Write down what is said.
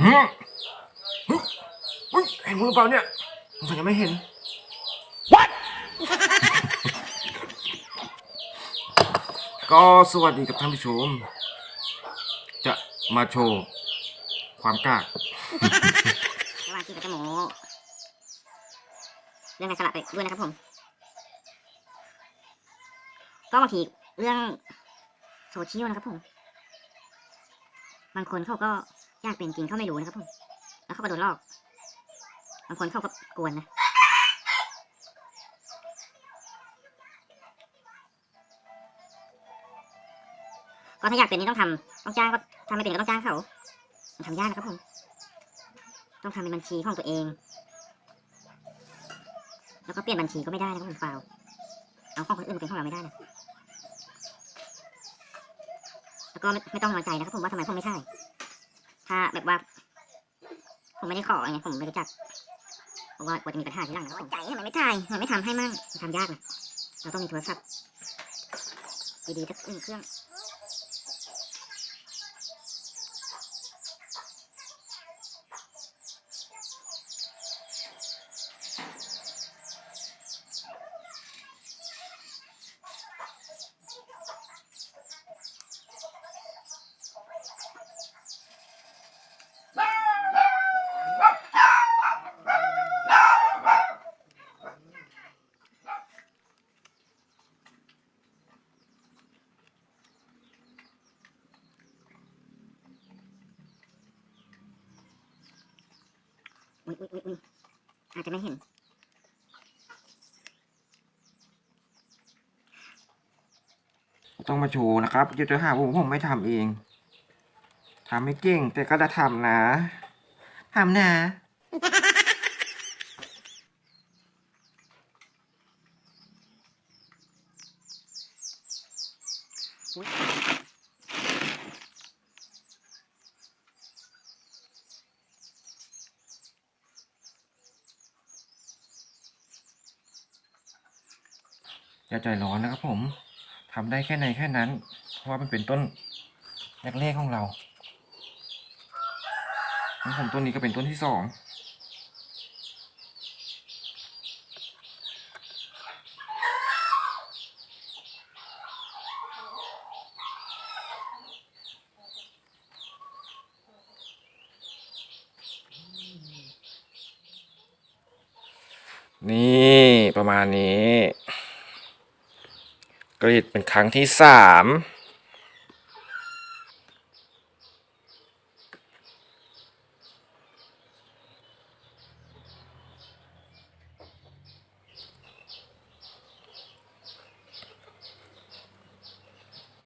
หืมเฮ้ยเฮ้ยเห็นมึงหรือเปล่าเนี่ยสงสัยยังไม่เห็น What ก็สวัสดีกับท่านผู้ชม จะมาโชว์ ความกล้าระหว่างที่เขาจะโมเรื่องการสละไปด้วยนะครับผม ก็บางทีเรื่องโซเชียลนะครับผม บางคนเขาก็อ ยากเป็นจริงเขาไม่รู้นะครับผมแล้วเขาก็โดนลอกบางคนเขาก็กวนนะก็ถ้าอยากเป็นนี่ต้องทำต้องจ้างก็ทำไม่เป็นก็ต้องจ้างเขามันทำยากนะครับผม ต้องทำเป็นบัญชีของตัวเอง แล้วก็เปลี่ยนบัญชีก็ไม่ได้นะครับผมฟาวเอาของคนอื่นมาเป็นของเราไม่ได้นะแล้วก็ไม่ต้องน้อยใจนะครับผมว่าทำไมผมไม่ใช่ ถ้าแบบว่า ผมไม่ได้ขอไงผมไม่รู้จักเพราะว่ากลัวจะมีปัญหาทีหลังนะครับผมใจทำไมไม่ถ่ายทำไมไม่ทำให้มั่งมันทำยากนะเราต้องมีโทรศัพท์ดีๆสักหนึ่งเครื่อง อุ้ยอุ้ยอุ้ยอุ้ยอาจจะไม่เห็น ต้องมาโชว์นะครับจะจะหาผมผมไม่ทำเองทำไม่เก่ง แต่ก็จะทำนะทำนะอุ๊ย อย่าใจร้อนนะครับผมทำได้แค่ไหนแค่นั้น เพราะว่ามันเป็นต้นแรกๆของเราของผมต้นนี้ก็เป็นต้นที่สองนี่ประมาณนี้ กรีดเป็นครั้งที่สาม